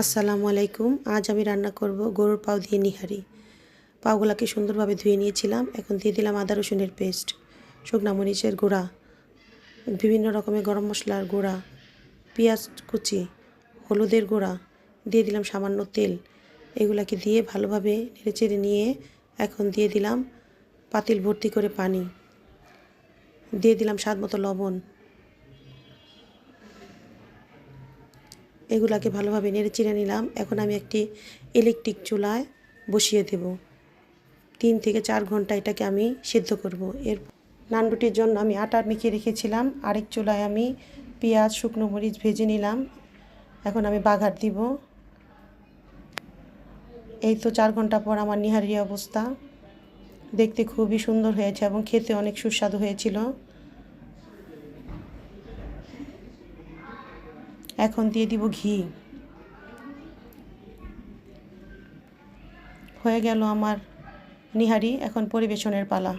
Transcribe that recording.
আসসালামু আলাইকুম। আজ আমি রান্না করব গরুর পাও দিয়ে নিহারি। পাওগুলাকে সুন্দরভাবে ধুয়ে নিয়েছিলাম, এখন দিয়ে দিলাম আদা রসুনের পেস্ট, শুকনা মরিচের গুঁড়া, বিভিন্ন রকমের গরম মশলার গুঁড়া, পেঁয়াজ কুচি, হলুদের গুঁড়া, দিয়ে দিলাম সামান্য তেল। এগুলাকে দিয়ে ভালোভাবে নেড়েচেড়ে নিয়ে এখন দিয়ে দিলাম পাতিল ভর্তি করে পানি। দিয়ে দিলাম স্বাদ মতো লবণ। এগুলাকে ভালোভাবে নেড়ে চিড়ে নিলাম। এখন আমি একটি ইলেকট্রিক চুলায় বসিয়ে দেব। তিন থেকে চার ঘণ্টা এটাকে আমি সিদ্ধ করব। এর নানরুটির জন্য আমি আটা মেখে রেখেছিলাম। আরেক চুলায় আমি পেঁয়াজ, শুকনো মরিচ ভেজে নিলাম। এখন আমি বাঘার দিব। এই তো চার ঘণ্টা পর আমার নিহারি অবস্থা। দেখতে খুবই সুন্দর হয়েছে এবং খেতে অনেক সুস্বাদু হয়েছিল। এখন দিয়ে দিব ঘি। হয়ে গেল আমার নিহারি এখন পরিবেশনের পালা।